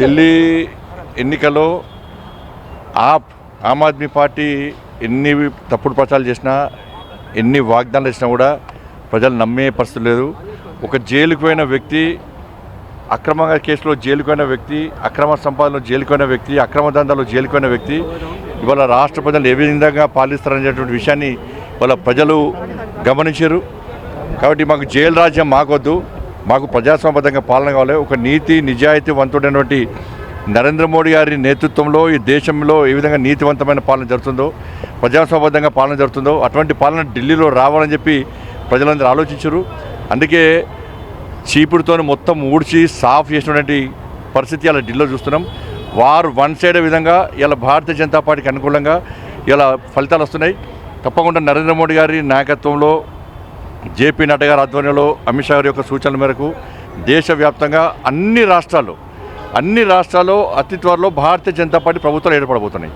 ఢిల్లీ ఎన్నికలో ఆప్ ఆమ్ ఆద్మీ పార్టీ ఎన్ని తప్పుడు ప్రచారాలు చేసినా ఎన్ని వాగ్దానాలు చేసినా కూడా ప్రజలు నమ్మే పరిస్థితి లేదు. ఒక జైలుకు పోయిన వ్యక్తి అక్రమంగా కేసులో జైలుకు వ్యక్తి అక్రమ సంపాదనలో జైలుకు వ్యక్తి అక్రమ దందాలో జైలుకు వ్యక్తి ఇవాళ రాష్ట్ర ప్రజలు ఏ విధంగా పాలిస్తారనేటువంటి విషయాన్ని వాళ్ళ ప్రజలు గమనించారు. కాబట్టి మాకు జైలు రాజ్యం మాకొద్దు. మాకు ప్రజాస్వామ్యబద్ధంగా పాలన కావాలి. ఒక నీతి నిజాయితీ వంతుడైనటువంటి నరేంద్ర మోడీ గారి నేతృత్వంలో ఈ దేశంలో ఏ విధంగా నీతివంతమైన పాలన జరుగుతుందో ప్రజాస్వామ్యబద్ధంగా పాలన జరుగుతుందో అటువంటి పాలన ఢిల్లీలో రావాలని చెప్పి ప్రజలందరూ ఆలోచించారు. అందుకే చీపుడుతో మొత్తం ఊడ్చి సాఫ్ చేసినటువంటి పరిస్థితి అలా ఢిల్లీలో చూస్తున్నాం. వారు వన్ సైడ్ విధంగా ఇలా భారతీయ జనతా పార్టీకి అనుకూలంగా ఇలా ఫలితాలు వస్తున్నాయి. తప్పకుండా నరేంద్ర మోడీ గారి నాయకత్వంలో జేపీ నడ్డా గారి ఆధ్వర్యంలో అమిత్ షా గారి యొక్క సూచనల మేరకు దేశవ్యాప్తంగా అన్ని రాష్ట్రాలు అన్ని రాష్ట్రాల్లో అతి త్వరలో భారతీయ జనతా పార్టీ ప్రభుత్వాలు ఏర్పడబోతున్నాయి.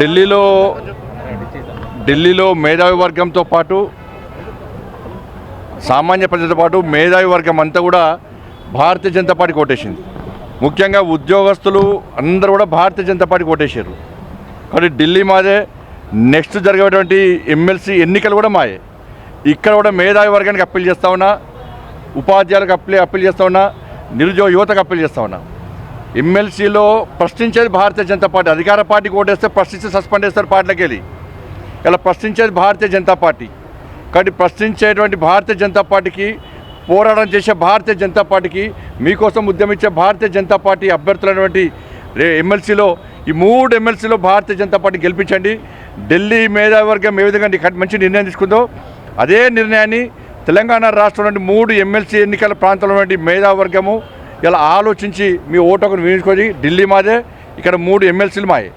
ఢిల్లీలో ఢిల్లీలో మేధావి వర్గంతో పాటు సామాన్య ప్రజలతో పాటు మేధావి వర్గం అంతా కూడా భారతీయ జనతా పార్టీ కోటేసింది ముఖ్యంగా ఉద్యోగస్తులు అందరూ కూడా భారతీయ జనతా పార్టీ కోటేశారు కాబట్టి ఢిల్లీ మాదే నెక్స్ట్ జరిగేటువంటి ఎమ్మెల్సీ ఎన్నికలు కూడా మాయే. ఇక్కడ కూడా మేధావి వర్గానికి అప్పీల్ చేస్తూ ఉన్నా ఉపాధ్యాయులకు అప్పీల్ అప్పీల్ చేస్తూ ఉన్నా నిరుద్యోగ యువతకు అప్పీల్ చేస్తూ ఉన్నా. ఎమ్మెల్సీలో ప్రశ్నించేది భారతీయ జనతా పార్టీ. అధికార పార్టీకి ఓటేస్తే ప్రశ్నించి సస్పెండ్ చేస్తారు పార్టీలోకి వెళ్ళి. ఇలా ప్రశ్నించేది భారతీయ జనతా పార్టీ. కాబట్టి ప్రశ్నించేటువంటి భారతీయ జనతా పార్టీకి పోరాటం చేసే భారతీయ జనతా పార్టీకి మీకోసం ఉద్యమించే భారతీయ జనతా పార్టీ అభ్యర్థులైనటువంటి ఎమ్మెల్సీలో ఈ మూడు ఎమ్మెల్సీలో భారతీయ జనతా పార్టీ గెలిపించండి. ఢిల్లీ మేధావర్గం ఏ విధంగా మంచి నిర్ణయం తీసుకుందో అదే నిర్ణయాన్ని తెలంగాణ రాష్ట్రం నుండి మూడు ఎమ్మెల్సీ ఎన్నికల ప్రాంతంలో నుండి మేధావర్గము ఇలా ఆలోచించి మీ ఓటుకు వినియోగించుకొని ఢిల్లీ మాదే. ఇక్కడ మూడు ఎమ్మెల్సీలు మాయే.